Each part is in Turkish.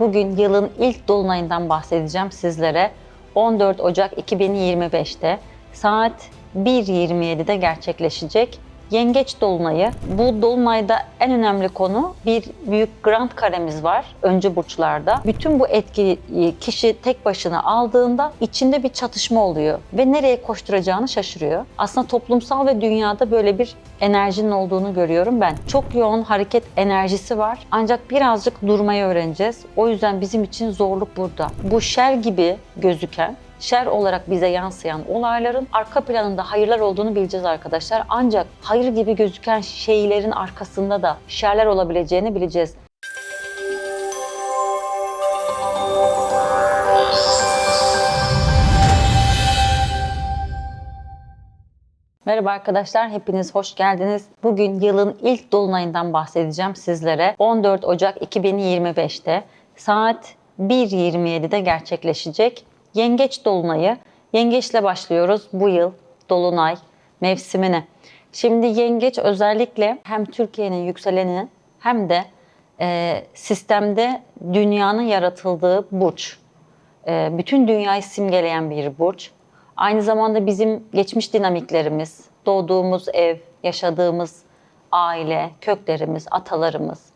Bugün yılın ilk dolunayından bahsedeceğim sizlere. 14 Ocak 2025'te saat 1.27'de gerçekleşecek Yengeç Dolunayı. Bu dolunayda en önemli konu bir büyük grand karemiz var öncü burçlarda. Bütün bu etkiyi kişi tek başına aldığında içinde bir çatışma oluyor ve nereye koşturacağını şaşırıyor. Aslında toplumsal ve dünyada böyle bir enerjinin olduğunu görüyorum ben. Çok yoğun hareket enerjisi var ancak birazcık durmayı öğreneceğiz. O yüzden bizim için zorluk burada. Bu şer gibi gözüken şer olarak bize yansıyan olayların arka planında hayırlar olduğunu bileceğiz arkadaşlar. Ancak hayır gibi gözüken şeylerin arkasında da şerler olabileceğini bileceğiz. Merhaba arkadaşlar, hepiniz hoş geldiniz. Bugün yılın ilk dolunayından bahsedeceğim sizlere. 14 Ocak 2025'te saat 1.27'de gerçekleşecek Yengeç Dolunayı. Yengeçle başlıyoruz bu yıl Dolunay mevsimine. Şimdi Yengeç özellikle hem Türkiye'nin yükseleni hem de e, sistemde dünyanın yaratıldığı burç. E, bütün dünyayı simgeleyen bir burç. Aynı zamanda bizim geçmiş dinamiklerimiz, doğduğumuz ev, yaşadığımız aile, köklerimiz, atalarımız,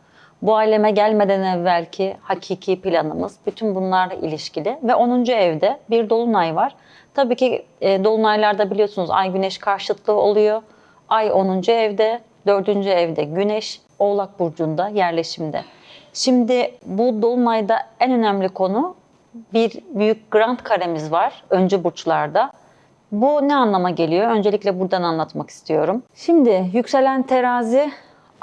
bu aleme gelmeden evvelki hakiki planımız, bütün bunlarla ilişkili ve 10. evde bir dolunay var. Tabii ki e, dolunaylarda biliyorsunuz ay güneş karşıtlığı oluyor. Ay 10. evde, 4. evde güneş Oğlak burcunda yerleşimde. Şimdi bu dolunayda en önemli konu bir büyük grand karemiz var öncü burçlarda. Bu ne anlama geliyor? Öncelikle buradan anlatmak istiyorum. Şimdi yükselen terazi,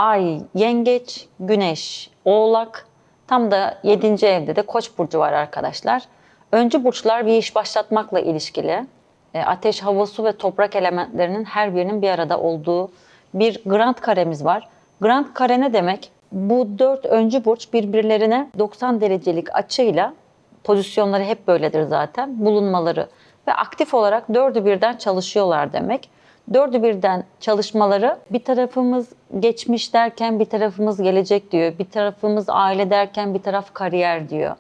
ay, yengeç, güneş, oğlak. Tam da 7. evde de koç burcu var arkadaşlar. Öncü burçlar bir iş başlatmakla ilişkili. E, Ateş, hava, su ve toprak elementlerinin her birinin bir arada olduğu bir grand karemiz var. Grand kare ne demek? Bu dört öncü burç birbirlerine 90 derecelik açıyla pozisyonları hep böyledir zaten bulunmaları ve aktif olarak dördü birden çalışıyorlar demek. Dördü birden çalışmaları bir tarafımız geçmiş derken bir tarafımız gelecek diyor. Bir tarafımız aile derken bir taraf kariyer diyor.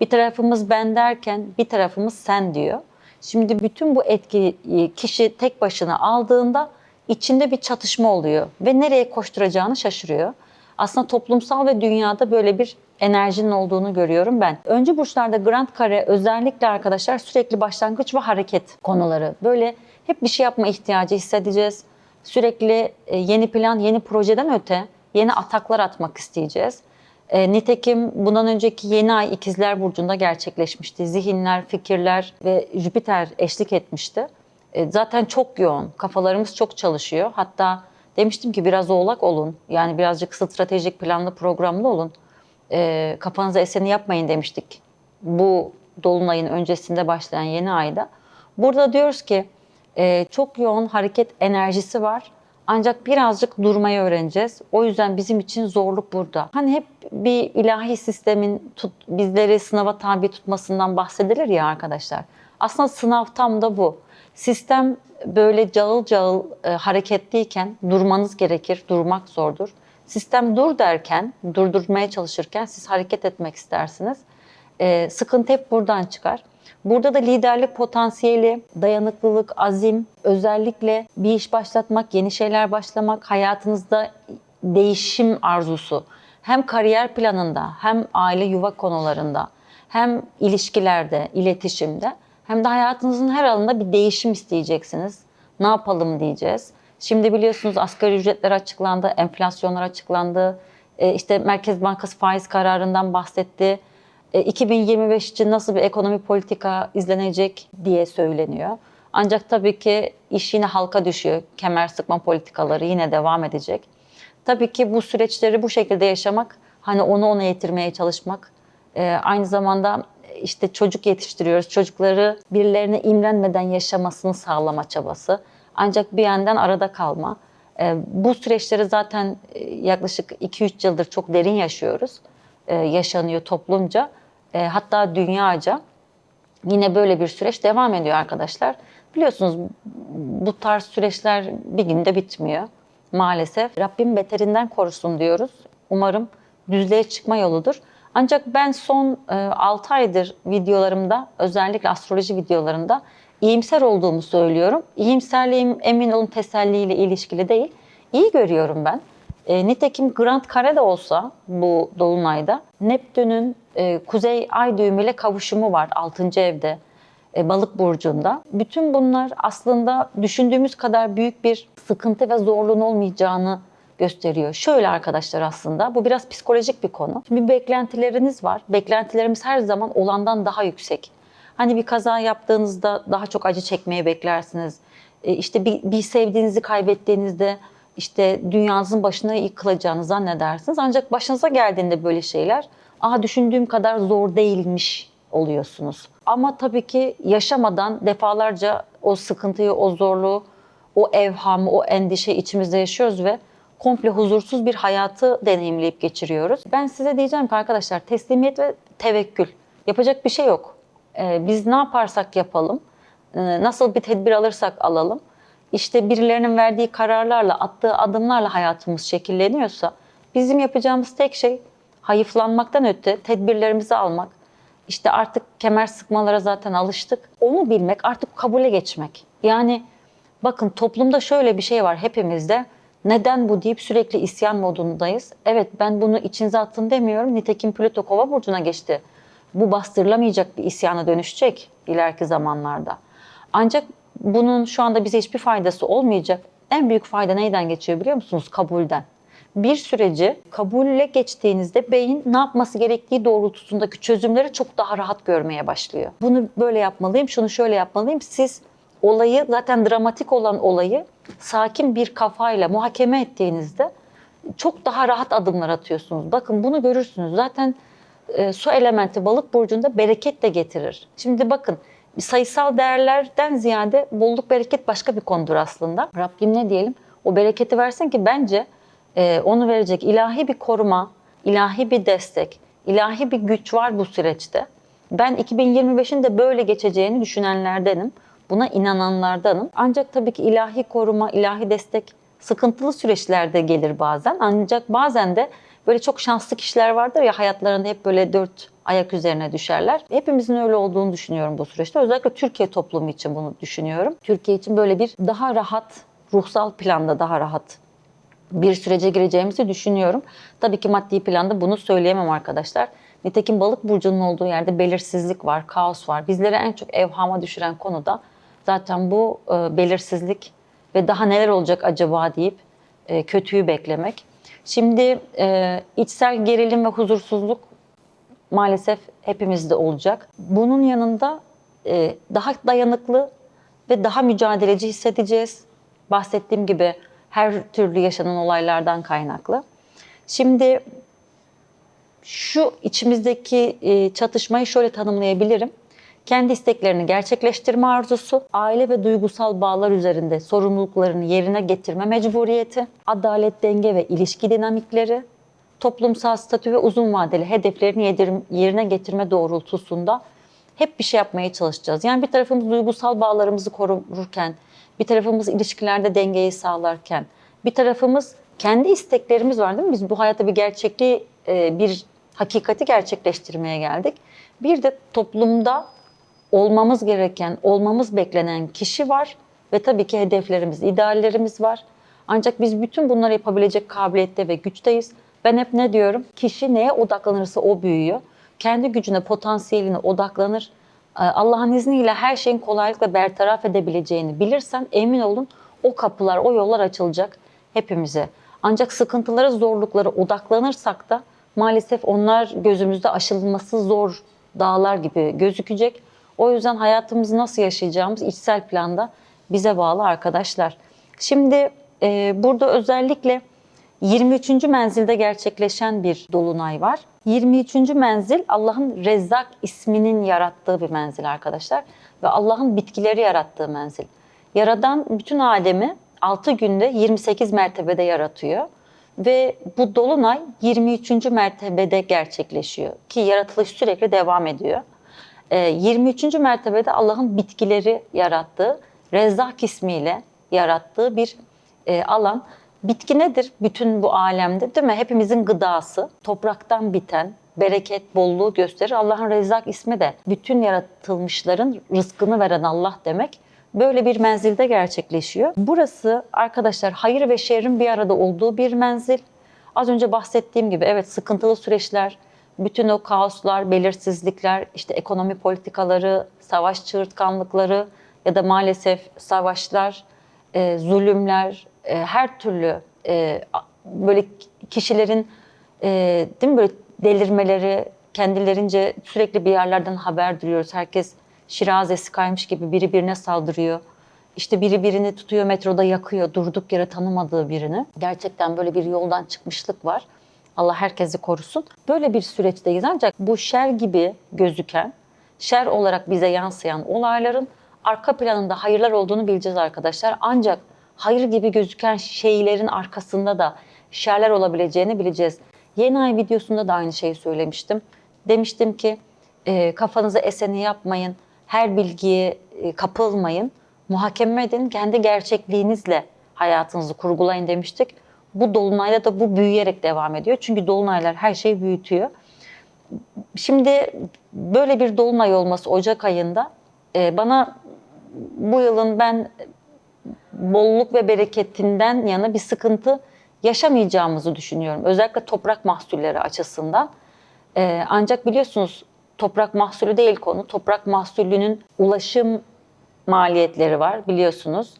Bir tarafımız ben derken bir tarafımız sen diyor. Şimdi bütün bu etkiyi kişi tek başına aldığında içinde bir çatışma oluyor ve nereye koşturacağını şaşırıyor. Aslında toplumsal ve dünyada böyle bir enerjinin olduğunu görüyorum ben. Öncü burçlarda Grand Kare özellikle arkadaşlar sürekli başlangıç ve hareket konuları. Böyle hep bir şey yapma ihtiyacı hissedeceğiz. Sürekli e, yeni plan, yeni projeden öte yeni ataklar atmak isteyeceğiz. E, nitekim bundan önceki yeni ay ikizler Burcu'nda gerçekleşmişti. Zihinler, fikirler ve Jüpiter eşlik etmişti. E, zaten çok yoğun, kafalarımız çok çalışıyor. Hatta demiştim ki biraz oğlak olun. Yani birazcık stratejik, planlı, programlı olun. E, kafanıza eseni yapmayın demiştik. Bu Dolunay'ın öncesinde başlayan yeni ayda. Burada diyoruz ki e, çok yoğun hareket enerjisi var. Ancak birazcık durmayı öğreneceğiz. O yüzden bizim için zorluk burada. Hani hep bir ilahi sistemin tut, bizleri sınava tabi tutmasından bahsedilir ya arkadaşlar. Aslında sınav tam da bu. Sistem böyle cağıl cağıl e, hareketliyken durmanız gerekir, durmak zordur. Sistem dur derken, durdurmaya çalışırken siz hareket etmek istersiniz. E, sıkıntı hep buradan çıkar. Burada da liderlik potansiyeli, dayanıklılık, azim, özellikle bir iş başlatmak, yeni şeyler başlamak, hayatınızda değişim arzusu hem kariyer planında hem aile yuva konularında hem ilişkilerde, iletişimde hem de hayatınızın her alanında bir değişim isteyeceksiniz. Ne yapalım diyeceğiz. Şimdi biliyorsunuz asgari ücretler açıklandı, enflasyonlar açıklandı. E, işte Merkez Bankası faiz kararından bahsetti. 2025 için nasıl bir ekonomi politika izlenecek diye söyleniyor. Ancak tabii ki iş yine halka düşüyor. Kemer sıkma politikaları yine devam edecek. Tabii ki bu süreçleri bu şekilde yaşamak, hani onu ona yetirmeye çalışmak, e, aynı zamanda işte çocuk yetiştiriyoruz. Çocukları birilerine imrenmeden yaşamasını sağlama çabası. Ancak bir yandan arada kalma. E, bu süreçleri zaten e, yaklaşık 2-3 yıldır çok derin yaşıyoruz. Yaşanıyor toplumca. Hatta dünyaca. Yine böyle bir süreç devam ediyor arkadaşlar. Biliyorsunuz bu tarz süreçler bir günde bitmiyor maalesef. Rabbim beterinden korusun diyoruz. Umarım düzlüğe çıkma yoludur. Ancak ben son e, 6 aydır videolarımda, özellikle astroloji videolarında iyimser olduğumu söylüyorum. İyimserliğim emin olun teselliyle ilişkili değil. İyi görüyorum ben. E, nitekim Grand Kare de olsa bu dolunayda Neptün'ün e, Kuzey Ay düğümüyle kavuşumu var 6. evde e, balık burcunda. Bütün bunlar aslında düşündüğümüz kadar büyük bir sıkıntı ve zorluğun olmayacağını gösteriyor. Şöyle arkadaşlar aslında bu biraz psikolojik bir konu. Şimdi beklentileriniz var. Beklentilerimiz her zaman olandan daha yüksek. Hani bir kaza yaptığınızda daha çok acı çekmeye beklersiniz. E, işte bir, bir sevdiğinizi kaybettiğinizde işte dünyanızın başına yıkılacağını zannedersiniz. Ancak başınıza geldiğinde böyle şeyler, aha düşündüğüm kadar zor değilmiş oluyorsunuz. Ama tabii ki yaşamadan defalarca o sıkıntıyı, o zorluğu, o evhamı, o endişe içimizde yaşıyoruz ve komple huzursuz bir hayatı deneyimleyip geçiriyoruz. Ben size diyeceğim ki arkadaşlar teslimiyet ve tevekkül. Yapacak bir şey yok. Ee, biz ne yaparsak yapalım, e, nasıl bir tedbir alırsak alalım, işte birilerinin verdiği kararlarla, attığı adımlarla hayatımız şekilleniyorsa bizim yapacağımız tek şey hayıflanmaktan öte tedbirlerimizi almak. İşte artık kemer sıkmalara zaten alıştık. Onu bilmek, artık kabule geçmek. Yani bakın toplumda şöyle bir şey var hepimizde. Neden bu deyip sürekli isyan modundayız. Evet ben bunu içinize attın demiyorum. Nitekim Plüto Kova burcuna geçti. Bu bastırılamayacak bir isyana dönüşecek ileriki zamanlarda. Ancak bunun şu anda bize hiçbir faydası olmayacak. En büyük fayda neyden geçiyor biliyor musunuz? Kabulden. Bir süreci kabulle geçtiğinizde beyin ne yapması gerektiği doğrultusundaki çözümleri çok daha rahat görmeye başlıyor. Bunu böyle yapmalıyım, şunu şöyle yapmalıyım. Siz olayı zaten dramatik olan olayı sakin bir kafayla muhakeme ettiğinizde çok daha rahat adımlar atıyorsunuz. Bakın bunu görürsünüz. Zaten e, su elementi balık burcunda bereket de getirir. Şimdi bakın sayısal değerlerden ziyade bolluk bereket başka bir konudur aslında. Rabbim ne diyelim? O bereketi versin ki bence e, onu verecek ilahi bir koruma, ilahi bir destek, ilahi bir güç var bu süreçte. Ben 2025'in de böyle geçeceğini düşünenlerdenim. Buna inananlardanım. Ancak tabii ki ilahi koruma, ilahi destek sıkıntılı süreçlerde gelir bazen. Ancak bazen de böyle çok şanslı kişiler vardır ya hayatlarında hep böyle dört ayak üzerine düşerler. Hepimizin öyle olduğunu düşünüyorum bu süreçte. Özellikle Türkiye toplumu için bunu düşünüyorum. Türkiye için böyle bir daha rahat, ruhsal planda daha rahat bir sürece gireceğimizi düşünüyorum. Tabii ki maddi planda bunu söyleyemem arkadaşlar. Nitekim balık burcunun olduğu yerde belirsizlik var, kaos var. Bizleri en çok evhama düşüren konu da zaten bu e, belirsizlik ve daha neler olacak acaba deyip e, kötüyü beklemek. Şimdi e, içsel gerilim ve huzursuzluk maalesef hepimizde olacak. Bunun yanında e, daha dayanıklı ve daha mücadeleci hissedeceğiz. Bahsettiğim gibi her türlü yaşanan olaylardan kaynaklı. Şimdi şu içimizdeki e, çatışmayı şöyle tanımlayabilirim. Kendi isteklerini gerçekleştirme arzusu, aile ve duygusal bağlar üzerinde sorumluluklarını yerine getirme mecburiyeti, adalet, denge ve ilişki dinamikleri, toplumsal statü ve uzun vadeli hedeflerini yerine getirme doğrultusunda hep bir şey yapmaya çalışacağız. Yani bir tarafımız duygusal bağlarımızı korurken, bir tarafımız ilişkilerde dengeyi sağlarken, bir tarafımız kendi isteklerimiz var değil mi? Biz bu hayata bir gerçekliği, e, bir hakikati gerçekleştirmeye geldik. Bir de toplumda olmamız gereken, olmamız beklenen kişi var ve tabii ki hedeflerimiz, ideallerimiz var. Ancak biz bütün bunları yapabilecek kabiliyette ve güçteyiz. Ben hep ne diyorum? Kişi neye odaklanırsa o büyüyor. Kendi gücüne, potansiyeline odaklanır. Ee, Allah'ın izniyle her şeyin kolaylıkla bertaraf edebileceğini bilirsen emin olun o kapılar, o yollar açılacak hepimize. Ancak sıkıntılara, zorluklara odaklanırsak da maalesef onlar gözümüzde aşılması zor dağlar gibi gözükecek. O yüzden hayatımızı nasıl yaşayacağımız içsel planda bize bağlı arkadaşlar. Şimdi e, burada özellikle 23. menzilde gerçekleşen bir dolunay var. 23. menzil Allah'ın Rezzak isminin yarattığı bir menzil arkadaşlar. Ve Allah'ın bitkileri yarattığı menzil. Yaradan bütün alemi 6 günde 28 mertebede yaratıyor. Ve bu dolunay 23. mertebede gerçekleşiyor. Ki yaratılış sürekli devam ediyor. 23. Ee, mertebede Allah'ın bitkileri yarattığı, Rezzak ismiyle yarattığı bir e, alan. Bitki nedir bütün bu alemde değil mi? Hepimizin gıdası, topraktan biten, bereket, bolluğu gösterir. Allah'ın Rezzak ismi de bütün yaratılmışların rızkını veren Allah demek. Böyle bir menzilde gerçekleşiyor. Burası arkadaşlar hayır ve şerrin bir arada olduğu bir menzil. Az önce bahsettiğim gibi evet sıkıntılı süreçler, bütün o kaoslar, belirsizlikler, işte ekonomi politikaları, savaş çığırtkanlıkları ya da maalesef savaşlar, e, zulümler, e, her türlü e, böyle kişilerin e, değil mi böyle delirmeleri, kendilerince sürekli bir yerlerden haber duyuyoruz. Herkes şirazesi kaymış gibi biri birine saldırıyor. İşte biri birini tutuyor metroda yakıyor durduk yere tanımadığı birini. Gerçekten böyle bir yoldan çıkmışlık var. Allah herkesi korusun. Böyle bir süreçteyiz ancak bu şer gibi gözüken, şer olarak bize yansıyan olayların arka planında hayırlar olduğunu bileceğiz arkadaşlar. Ancak hayır gibi gözüken şeylerin arkasında da şerler olabileceğini bileceğiz. Yeni ay videosunda da aynı şeyi söylemiştim. Demiştim ki e, kafanıza eseni yapmayın, her bilgiye e, kapılmayın, muhakeme edin, kendi gerçekliğinizle hayatınızı kurgulayın demiştik. Bu dolunayda da bu büyüyerek devam ediyor. Çünkü dolunaylar her şeyi büyütüyor. Şimdi böyle bir dolunay olması Ocak ayında e, bana bu yılın ben bolluk ve bereketinden yana bir sıkıntı yaşamayacağımızı düşünüyorum. Özellikle toprak mahsulleri açısından. Ee, ancak biliyorsunuz toprak mahsulü değil konu. Toprak mahsulünün ulaşım maliyetleri var biliyorsunuz.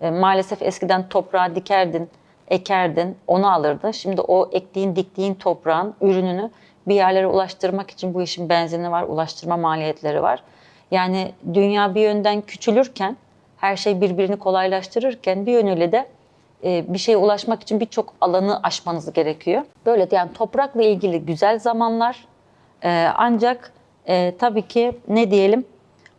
Ee, maalesef eskiden toprağı dikerdin, ekerdin, onu alırdın. Şimdi o ektiğin, diktiğin toprağın ürününü bir yerlere ulaştırmak için bu işin benzini var, ulaştırma maliyetleri var. Yani dünya bir yönden küçülürken, her şey birbirini kolaylaştırırken bir yönüyle de e, bir şeye ulaşmak için birçok alanı aşmanız gerekiyor. Böyle yani toprakla ilgili güzel zamanlar e, ancak e, tabii ki ne diyelim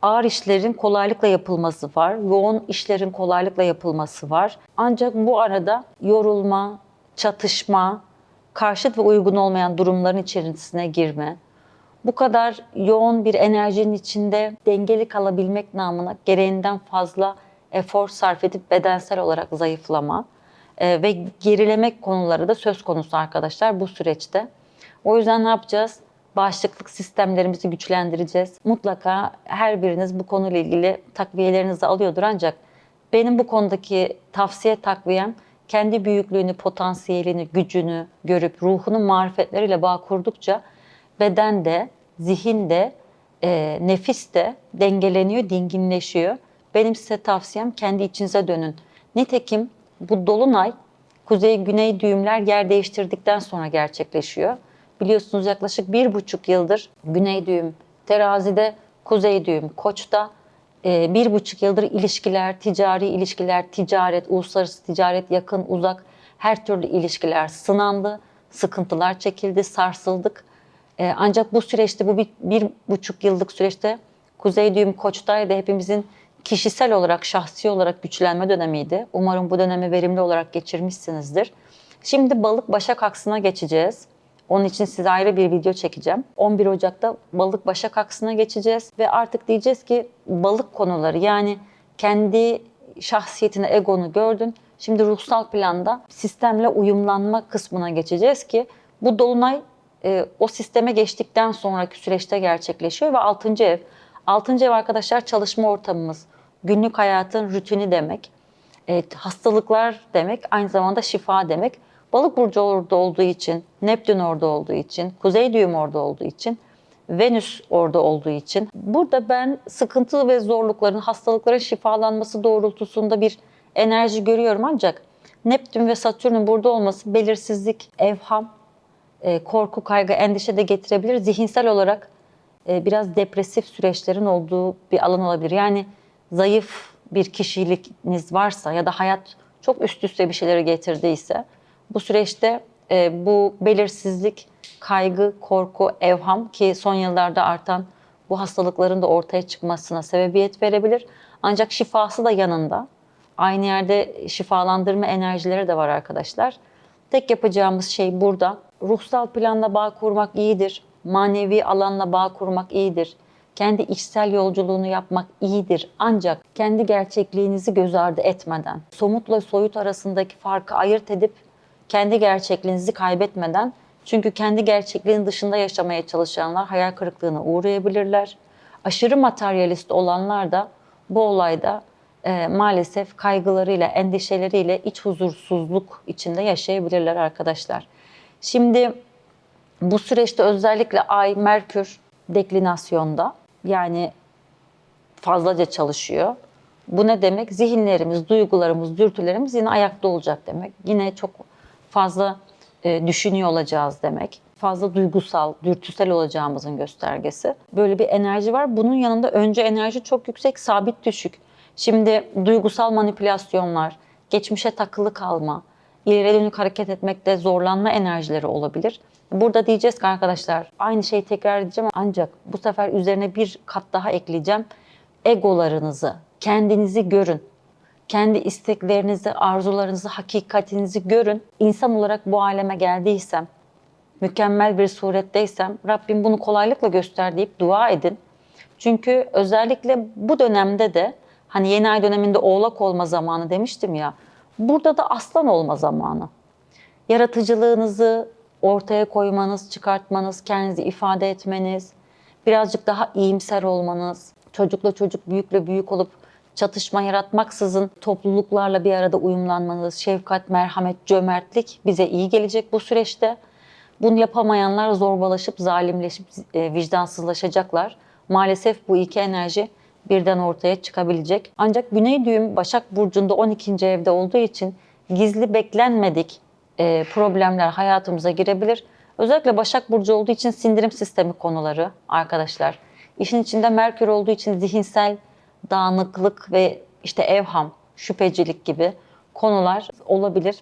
ağır işlerin kolaylıkla yapılması var, yoğun işlerin kolaylıkla yapılması var. Ancak bu arada yorulma, çatışma, karşıt ve uygun olmayan durumların içerisine girme, bu kadar yoğun bir enerjinin içinde dengeli kalabilmek namına gereğinden fazla efor sarf edip bedensel olarak zayıflama e, ve gerilemek konuları da söz konusu arkadaşlar bu süreçte. O yüzden ne yapacağız? Bağışıklık sistemlerimizi güçlendireceğiz. Mutlaka her biriniz bu konuyla ilgili takviyelerinizi alıyordur ancak benim bu konudaki tavsiye takviyem kendi büyüklüğünü, potansiyelini, gücünü görüp ruhunun marifetleriyle bağ kurdukça beden de, zihin de, e, nefis de dengeleniyor, dinginleşiyor. Benim size tavsiyem kendi içinize dönün. Nitekim bu dolunay kuzey-güney düğümler yer değiştirdikten sonra gerçekleşiyor. Biliyorsunuz yaklaşık bir buçuk yıldır güney düğüm terazide, kuzey düğüm koçta. E, bir buçuk yıldır ilişkiler, ticari ilişkiler, ticaret, uluslararası ticaret, yakın, uzak her türlü ilişkiler sınandı, sıkıntılar çekildi, sarsıldık. Ee, ancak bu süreçte, bu bir, bir buçuk yıllık süreçte Kuzey Düğüm Koç'taydı. Hepimizin kişisel olarak, şahsi olarak güçlenme dönemiydi. Umarım bu dönemi verimli olarak geçirmişsinizdir. Şimdi balık başak aksına geçeceğiz. Onun için size ayrı bir video çekeceğim. 11 Ocak'ta balık başak aksına geçeceğiz ve artık diyeceğiz ki balık konuları yani kendi şahsiyetini, egonu gördün. Şimdi ruhsal planda sistemle uyumlanma kısmına geçeceğiz ki bu dolunay e, o sisteme geçtikten sonraki süreçte gerçekleşiyor ve 6. ev. 6. ev arkadaşlar çalışma ortamımız, günlük hayatın rutini demek, e, hastalıklar demek, aynı zamanda şifa demek. Balık burcu orada olduğu için, Neptün orada olduğu için, Kuzey düğüm orada olduğu için, Venüs orada olduğu için burada ben sıkıntı ve zorlukların, hastalıkların şifalanması doğrultusunda bir enerji görüyorum ancak Neptün ve Satürn'ün burada olması belirsizlik, evham, e, korku, kaygı, endişe de getirebilir. Zihinsel olarak e, biraz depresif süreçlerin olduğu bir alan olabilir. Yani zayıf bir kişiliğiniz varsa ya da hayat çok üst üste bir şeyleri getirdiyse bu süreçte e, bu belirsizlik, kaygı, korku, evham ki son yıllarda artan bu hastalıkların da ortaya çıkmasına sebebiyet verebilir. Ancak şifası da yanında. Aynı yerde şifalandırma enerjileri de var arkadaşlar. Tek yapacağımız şey burada ruhsal planla bağ kurmak iyidir. Manevi alanla bağ kurmak iyidir. Kendi içsel yolculuğunu yapmak iyidir. Ancak kendi gerçekliğinizi göz ardı etmeden, somutla soyut arasındaki farkı ayırt edip kendi gerçekliğinizi kaybetmeden Çünkü kendi gerçekliğin dışında yaşamaya çalışanlar hayal kırıklığına uğrayabilirler. Aşırı materyalist olanlar da bu olayda e, maalesef kaygılarıyla, endişeleriyle iç huzursuzluk içinde yaşayabilirler arkadaşlar. Şimdi bu süreçte özellikle Ay, Merkür deklinasyonda yani fazlaca çalışıyor. Bu ne demek? Zihinlerimiz, duygularımız, dürtülerimiz yine ayakta olacak demek. Yine çok fazla e, düşünüyor olacağız demek. Fazla duygusal, dürtüsel olacağımızın göstergesi. Böyle bir enerji var. Bunun yanında önce enerji çok yüksek, sabit düşük. Şimdi duygusal manipülasyonlar, geçmişe takılı kalma, ileriye dönük hareket etmekte zorlanma enerjileri olabilir. Burada diyeceğiz ki arkadaşlar aynı şeyi tekrar edeceğim ancak bu sefer üzerine bir kat daha ekleyeceğim. Egolarınızı, kendinizi görün. Kendi isteklerinizi, arzularınızı, hakikatinizi görün. İnsan olarak bu aleme geldiysem, mükemmel bir suretteysem Rabbim bunu kolaylıkla göster deyip dua edin. Çünkü özellikle bu dönemde de hani yeni ay döneminde oğlak olma zamanı demiştim ya. Burada da aslan olma zamanı. Yaratıcılığınızı ortaya koymanız, çıkartmanız, kendinizi ifade etmeniz, birazcık daha iyimser olmanız, çocukla çocuk, büyükle büyük olup çatışma yaratmaksızın topluluklarla bir arada uyumlanmanız, şefkat, merhamet, cömertlik bize iyi gelecek bu süreçte. Bunu yapamayanlar zorbalaşıp, zalimleşip, e, vicdansızlaşacaklar. Maalesef bu iki enerji birden ortaya çıkabilecek. Ancak Güney düğüm Başak Burcu'nda 12. evde olduğu için gizli beklenmedik e, problemler hayatımıza girebilir. Özellikle Başak Burcu olduğu için sindirim sistemi konuları arkadaşlar. İşin içinde Merkür olduğu için zihinsel dağınıklık ve işte evham, şüphecilik gibi konular olabilir.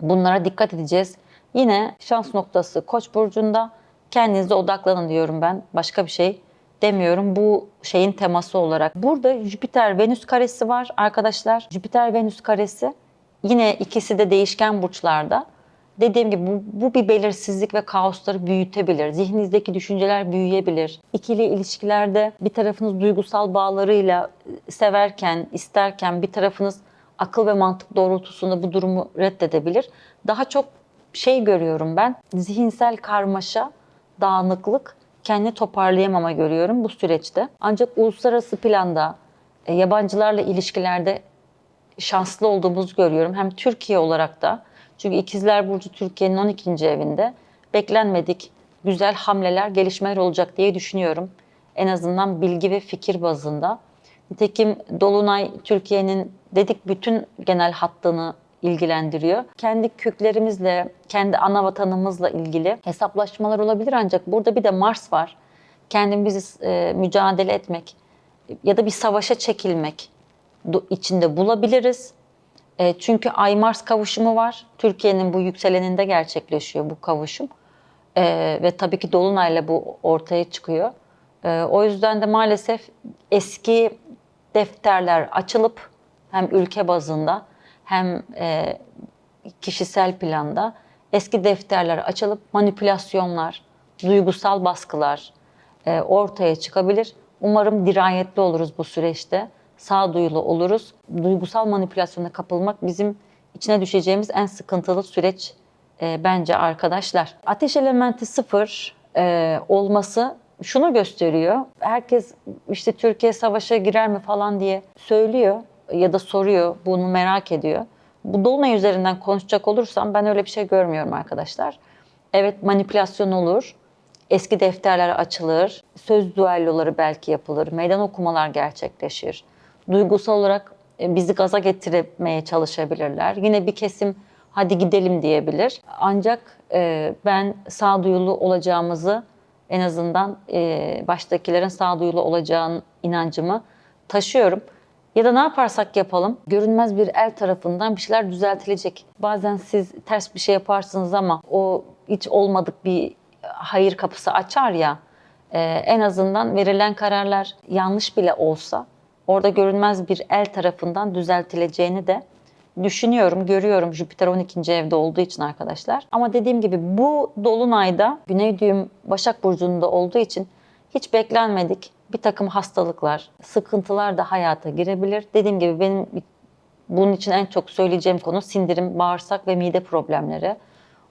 Bunlara dikkat edeceğiz. Yine şans noktası Koç burcunda kendinize odaklanın diyorum ben. Başka bir şey demiyorum. Bu şeyin teması olarak. Burada Jüpiter Venüs karesi var arkadaşlar. Jüpiter Venüs karesi yine ikisi de değişken burçlarda. Dediğim gibi bu, bu bir belirsizlik ve kaosları büyütebilir. Zihninizdeki düşünceler büyüyebilir. İkili ilişkilerde bir tarafınız duygusal bağlarıyla e, severken, isterken bir tarafınız akıl ve mantık doğrultusunda bu durumu reddedebilir. Daha çok şey görüyorum ben, zihinsel karmaşa, dağınıklık, kendini toparlayamama görüyorum bu süreçte. Ancak uluslararası planda, e, yabancılarla ilişkilerde şanslı olduğumuzu görüyorum. Hem Türkiye olarak da çünkü İkizler Burcu Türkiye'nin 12. evinde beklenmedik güzel hamleler, gelişmeler olacak diye düşünüyorum. En azından bilgi ve fikir bazında. Nitekim Dolunay Türkiye'nin dedik bütün genel hattını ilgilendiriyor. Kendi köklerimizle, kendi ana vatanımızla ilgili hesaplaşmalar olabilir ancak burada bir de Mars var. Kendimizi e, mücadele etmek ya da bir savaşa çekilmek içinde bulabiliriz. E, çünkü Ay-Mars kavuşumu var. Türkiye'nin bu yükseleninde gerçekleşiyor bu kavuşum. E, ve tabii ki Dolunay'la bu ortaya çıkıyor. E, o yüzden de maalesef eski defterler açılıp hem ülke bazında hem e, kişisel planda eski defterler açılıp manipülasyonlar, duygusal baskılar e, ortaya çıkabilir. Umarım dirayetli oluruz bu süreçte, sağduyulu oluruz. Duygusal manipülasyona kapılmak bizim içine düşeceğimiz en sıkıntılı süreç e, bence arkadaşlar. Ateş elementi sıfır e, olması şunu gösteriyor. Herkes işte Türkiye savaşa girer mi falan diye söylüyor ya da soruyor, bunu merak ediyor. Bu Dolunay üzerinden konuşacak olursam ben öyle bir şey görmüyorum arkadaşlar. Evet manipülasyon olur, eski defterler açılır, söz duelloları belki yapılır, meydan okumalar gerçekleşir. Duygusal olarak e, bizi gaza getirmeye çalışabilirler. Yine bir kesim hadi gidelim diyebilir. Ancak e, ben sağduyulu olacağımızı en azından e, baştakilerin sağduyulu olacağın inancımı taşıyorum. Ya da ne yaparsak yapalım görünmez bir el tarafından bir şeyler düzeltilecek. Bazen siz ters bir şey yaparsınız ama o hiç olmadık bir hayır kapısı açar ya. en azından verilen kararlar yanlış bile olsa orada görünmez bir el tarafından düzeltileceğini de düşünüyorum, görüyorum Jüpiter 12. evde olduğu için arkadaşlar. Ama dediğim gibi bu dolunayda Güney düğüm Başak Burcu'nda olduğu için hiç beklenmedik bir takım hastalıklar, sıkıntılar da hayata girebilir. Dediğim gibi benim bunun için en çok söyleyeceğim konu sindirim, bağırsak ve mide problemleri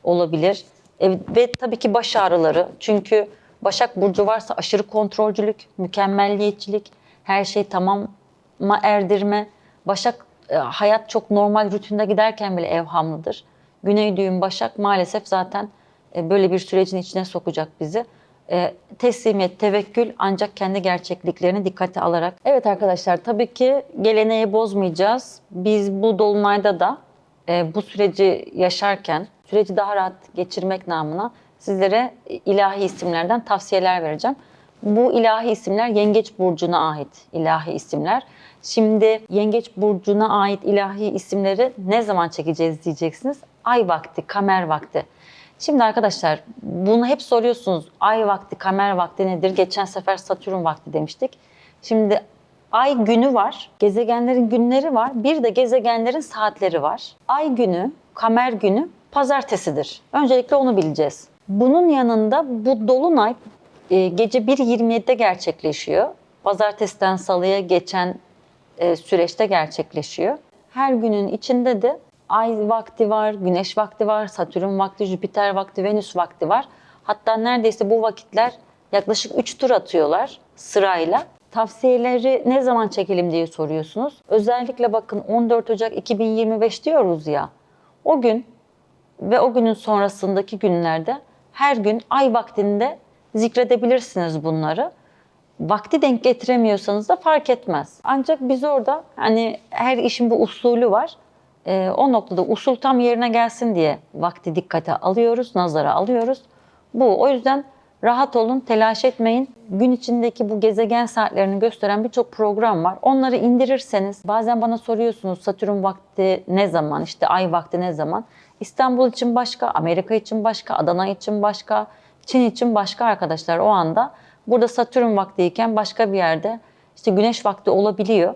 olabilir. E, ve tabii ki baş ağrıları. Çünkü Başak Burcu varsa aşırı kontrolcülük, mükemmelliyetçilik, her şey tamama erdirme. Başak e, hayat çok normal rutinde giderken bile evhamlıdır. Güney düğüm Başak maalesef zaten e, böyle bir sürecin içine sokacak bizi. E, teslimiyet, tevekkül ancak kendi gerçekliklerini dikkate alarak. Evet arkadaşlar tabii ki geleneği bozmayacağız. Biz bu dolunayda da e, bu süreci yaşarken süreci daha rahat geçirmek namına sizlere ilahi isimlerden tavsiyeler vereceğim. Bu ilahi isimler Yengeç Burcu'na ait ilahi isimler. Şimdi Yengeç Burcu'na ait ilahi isimleri ne zaman çekeceğiz diyeceksiniz. Ay vakti, kamer vakti. Şimdi arkadaşlar bunu hep soruyorsunuz. Ay vakti, kamer vakti nedir? Geçen sefer Satürn vakti demiştik. Şimdi ay günü var, gezegenlerin günleri var, bir de gezegenlerin saatleri var. Ay günü, kamer günü pazartesidir. Öncelikle onu bileceğiz. Bunun yanında bu dolunay e, gece 1.27'de gerçekleşiyor. Pazartesiden salıya geçen e, süreçte gerçekleşiyor. Her günün içinde de ay vakti var, güneş vakti var, satürn vakti, jüpiter vakti, venüs vakti var. Hatta neredeyse bu vakitler yaklaşık 3 tur atıyorlar sırayla. Tavsiyeleri ne zaman çekelim diye soruyorsunuz. Özellikle bakın 14 Ocak 2025 diyoruz ya. O gün ve o günün sonrasındaki günlerde her gün ay vaktinde zikredebilirsiniz bunları. Vakti denk getiremiyorsanız da fark etmez. Ancak biz orada hani her işin bu usulü var. Ee, o noktada usul tam yerine gelsin diye vakti dikkate alıyoruz, nazara alıyoruz. Bu o yüzden rahat olun, telaş etmeyin. Gün içindeki bu gezegen saatlerini gösteren birçok program var. Onları indirirseniz bazen bana soruyorsunuz Satürn vakti ne zaman, işte ay vakti ne zaman? İstanbul için başka, Amerika için başka, Adana için başka, Çin için başka arkadaşlar o anda. Burada Satürn vaktiyken başka bir yerde işte güneş vakti olabiliyor.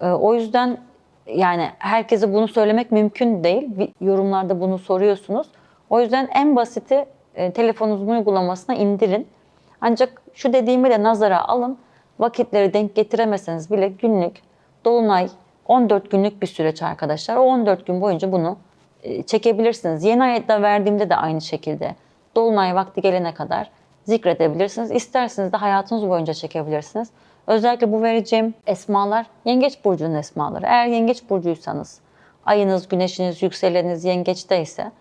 Ee, o yüzden yani herkese bunu söylemek mümkün değil. Yorumlarda bunu soruyorsunuz. O yüzden en basiti e, telefonunuzun uygulamasına indirin. Ancak şu dediğimi de nazara alın. Vakitleri denk getiremeseniz bile günlük, dolunay 14 günlük bir süreç arkadaşlar. O 14 gün boyunca bunu e, çekebilirsiniz. Yeni ayette verdiğimde de aynı şekilde. Dolunay vakti gelene kadar zikredebilirsiniz. İsterseniz de hayatınız boyunca çekebilirsiniz. Özellikle bu vereceğim esmalar Yengeç Burcu'nun esmaları. Eğer Yengeç Burcu'ysanız, ayınız, güneşiniz, yükseleniniz Yengeç'teyse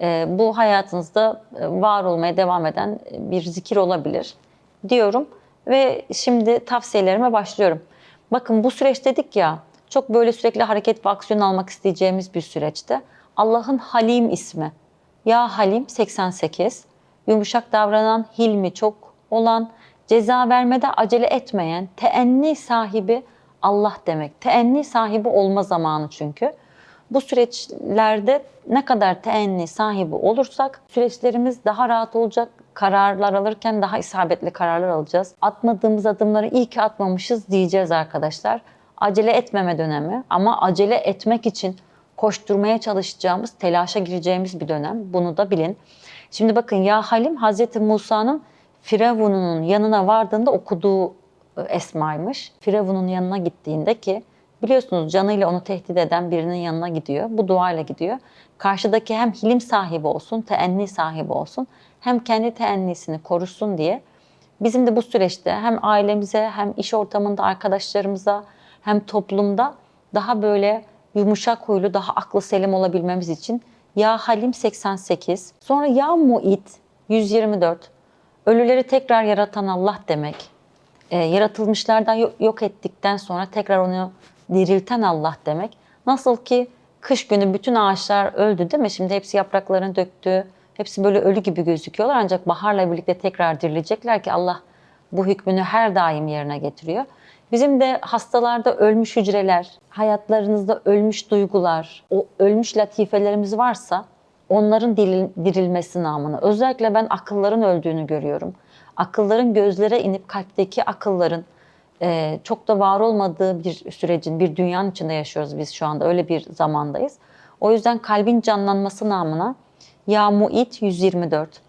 e, bu hayatınızda e, var olmaya devam eden bir zikir olabilir diyorum. Ve şimdi tavsiyelerime başlıyorum. Bakın bu süreç dedik ya, çok böyle sürekli hareket ve aksiyon almak isteyeceğimiz bir süreçte. Allah'ın Halim ismi. Ya Halim 88, yumuşak davranan, hilmi çok olan, ceza vermede acele etmeyen, teenni sahibi Allah demek. Teenni sahibi olma zamanı çünkü. Bu süreçlerde ne kadar teenni sahibi olursak süreçlerimiz daha rahat olacak. Kararlar alırken daha isabetli kararlar alacağız. Atmadığımız adımları iyi ki atmamışız diyeceğiz arkadaşlar. Acele etmeme dönemi ama acele etmek için koşturmaya çalışacağımız, telaşa gireceğimiz bir dönem. Bunu da bilin. Şimdi bakın ya Halim Hazreti Musa'nın Firavun'un yanına vardığında okuduğu e, esmaymış. Firavun'un yanına gittiğinde ki biliyorsunuz canıyla onu tehdit eden birinin yanına gidiyor. Bu duayla gidiyor. Karşıdaki hem hilim sahibi olsun, teenni sahibi olsun, hem kendi teennisini korusun diye bizim de bu süreçte hem ailemize hem iş ortamında arkadaşlarımıza hem toplumda daha böyle yumuşak huylu, daha aklı selim olabilmemiz için Ya Halim 88, sonra Ya Muit 124, ölüleri tekrar yaratan Allah demek. E, yaratılmışlardan yok ettikten sonra tekrar onu dirilten Allah demek. Nasıl ki kış günü bütün ağaçlar öldü değil mi? Şimdi hepsi yapraklarını döktü. Hepsi böyle ölü gibi gözüküyorlar ancak baharla birlikte tekrar dirilecekler ki Allah bu hükmünü her daim yerine getiriyor. Bizim de hastalarda ölmüş hücreler, hayatlarınızda ölmüş duygular, o ölmüş latifelerimiz varsa onların dirilmesi namına. Özellikle ben akılların öldüğünü görüyorum. Akılların gözlere inip kalpteki akılların e, çok da var olmadığı bir sürecin, bir dünyanın içinde yaşıyoruz biz şu anda. Öyle bir zamandayız. O yüzden kalbin canlanması namına Ya Muit 124.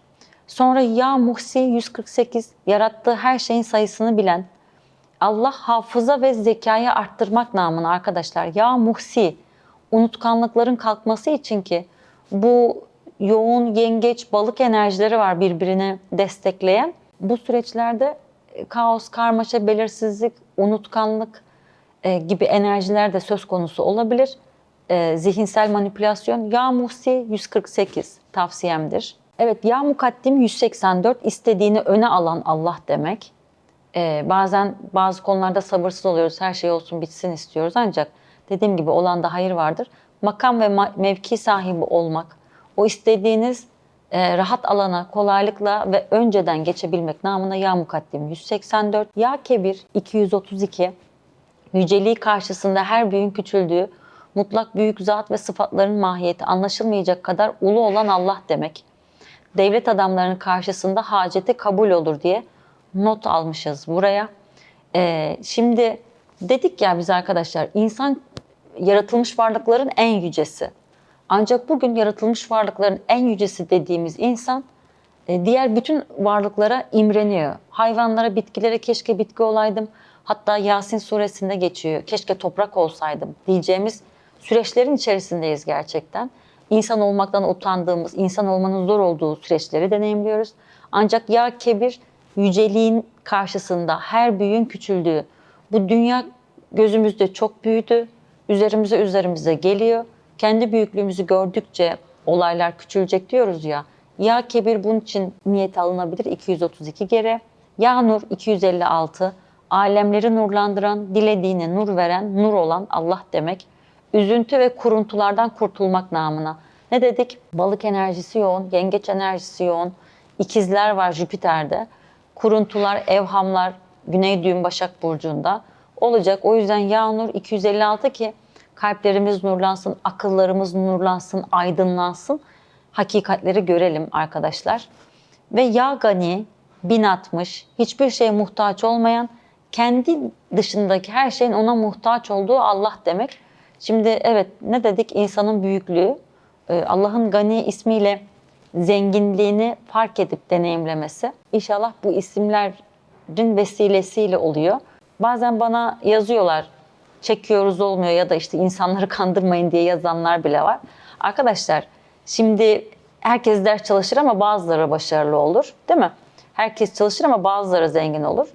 Sonra Ya Muhsi 148 yarattığı her şeyin sayısını bilen, Allah hafıza ve zekayı arttırmak namına arkadaşlar. Ya Muhsi, unutkanlıkların kalkması için ki bu yoğun yengeç, balık enerjileri var birbirini destekleyen. Bu süreçlerde e, kaos, karmaşa, belirsizlik, unutkanlık e, gibi enerjiler de söz konusu olabilir. E, zihinsel manipülasyon. Ya Muhsi 148 tavsiyemdir. Evet Ya Mukaddim 184 istediğini öne alan Allah demek. Ee, bazen bazı konularda sabırsız oluyoruz. Her şey olsun bitsin istiyoruz. Ancak dediğim gibi olan da hayır vardır. Makam ve ma- mevki sahibi olmak, o istediğiniz e, rahat alana kolaylıkla ve önceden geçebilmek namına Ya Mukaddim 184, Ya Kebir 232, yüceliği karşısında her büyün küçüldüğü, mutlak büyük zat ve sıfatların mahiyeti anlaşılmayacak kadar ulu olan Allah demek. Devlet adamlarının karşısında haceti kabul olur diye not almışız buraya. Ee, şimdi dedik ya biz arkadaşlar insan yaratılmış varlıkların en yücesi. Ancak bugün yaratılmış varlıkların en yücesi dediğimiz insan e, diğer bütün varlıklara imreniyor. Hayvanlara, bitkilere keşke bitki olaydım. Hatta Yasin suresinde geçiyor. Keşke toprak olsaydım diyeceğimiz süreçlerin içerisindeyiz gerçekten. İnsan olmaktan utandığımız, insan olmanın zor olduğu süreçleri deneyimliyoruz. Ancak ya kebir yüceliğin karşısında her büyüğün küçüldüğü, bu dünya gözümüzde çok büyüdü, üzerimize üzerimize geliyor. Kendi büyüklüğümüzü gördükçe olaylar küçülecek diyoruz ya. Ya kebir bunun için niyet alınabilir 232 kere. Ya nur 256. Alemleri nurlandıran, dilediğine nur veren, nur olan Allah demek. Üzüntü ve kuruntulardan kurtulmak namına. Ne dedik? Balık enerjisi yoğun, yengeç enerjisi yoğun. İkizler var Jüpiter'de. Kuruntular, evhamlar Güney Düğüm Başak Burcu'nda olacak. O yüzden Yağnur 256 ki kalplerimiz nurlansın, akıllarımız nurlansın, aydınlansın. Hakikatleri görelim arkadaşlar. Ve Ya Gani 1060 hiçbir şeye muhtaç olmayan, kendi dışındaki her şeyin ona muhtaç olduğu Allah demek. Şimdi evet ne dedik? İnsanın büyüklüğü, e, Allah'ın Gani ismiyle zenginliğini fark edip deneyimlemesi. İnşallah bu isimlerin vesilesiyle oluyor. Bazen bana yazıyorlar, çekiyoruz olmuyor ya da işte insanları kandırmayın diye yazanlar bile var. Arkadaşlar şimdi herkes ders çalışır ama bazıları başarılı olur değil mi? Herkes çalışır ama bazıları zengin olur.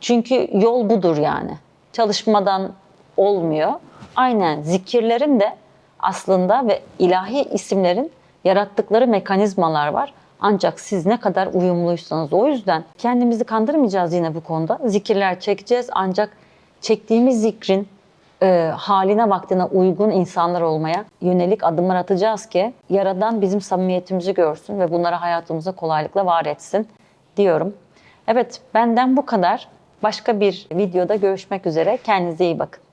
Çünkü yol budur yani. Çalışmadan olmuyor. Aynen zikirlerin de aslında ve ilahi isimlerin yarattıkları mekanizmalar var. Ancak siz ne kadar uyumluysanız o yüzden kendimizi kandırmayacağız yine bu konuda. Zikirler çekeceğiz ancak çektiğimiz zikrin e, haline vaktine uygun insanlar olmaya yönelik adımlar atacağız ki Yaradan bizim samimiyetimizi görsün ve bunları hayatımıza kolaylıkla var etsin diyorum. Evet benden bu kadar. Başka bir videoda görüşmek üzere. Kendinize iyi bakın.